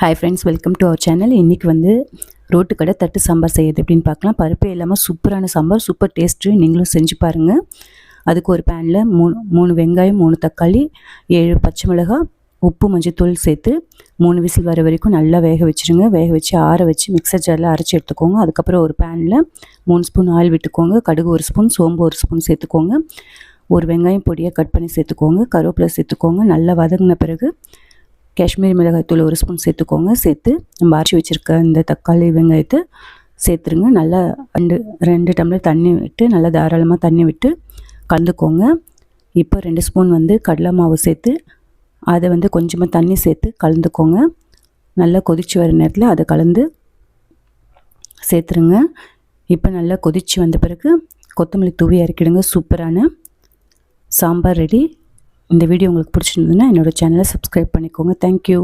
Hi friends welcome to our channel இன்றைக்கி வந்து road கடை தட்டு சாம்பார் செய்யுது அப்படின்னு பார்க்கலாம். பருப்பே இல்லாமல் சூப்பரான சாம்பார் சூப்பர் டேஸ்ட்டு நீங்களும் செஞ்சு பாருங்கள் அதுக்கு ஒரு பேனில் மூணு மூணு வெங்காயம் மூணு தக்காளி ஏழு பச்சை மிளகாய் உப்பு மஞ்சத்தூள் சேர்த்து மூணு விசில் வர வரைக்கும் நல்லா வேக வச்சுருங்க. வேக வச்சு ஆற வச்சு மிக்சர் ஜாரில் அரைச்சி எடுத்துக்கோங்க. அதுக்கப்புறம் ஒரு பேனில் மூணு ஸ்பூன் ஆயில் விட்டுக்கோங்க. கடுகு ஒரு ஸ்பூன் சோம்பு ஒரு ஸ்பூன் சேர்த்துக்கோங்க. ஒரு வெங்காயம் பொடியாக கட் பண்ணி சேர்த்துக்கோங்க. கருவேப்பிலை சேர்த்துக்கோங்க. நல்லா வதங்கின பிறகு காஷ்மீரி மிளகாய்த்தூள் ஒரு ஸ்பூன் சேர்த்துக்கோங்க. சேர்த்து நம்ம அரைச்சி வச்சுருக்க இந்த தக்காளி வெங்காயத்தை சேர்த்துருங்க. நல்லா ரெண்டு ரெண்டு டம்ளர் தண்ணி விட்டு நல்லா தாராளமாக தண்ணி விட்டு கலந்துக்கோங்க. இப்போ ரெண்டு ஸ்பூன் வந்து கடலை மாவு சேர்த்து அதை வந்து கொஞ்சமாக தண்ணி சேர்த்து கலந்துக்கோங்க. நல்லா கொதித்து வர நேரத்தில் அதை கலந்து சேர்த்துருங்க. இப்போ நல்லா கொதித்து வந்த பிறகு கொத்தமல்லி தூவி இறக்கிடுங்க. சூப்பரான சாம்பார் ரெடி. இந்த வீடியோ உங்களுக்கு பிடிச்சிருந்ததுன்னா என்னோடய சேனலை சப்ஸ்கிரைப் பண்ணிக்கோங்க. தேங்க்யூ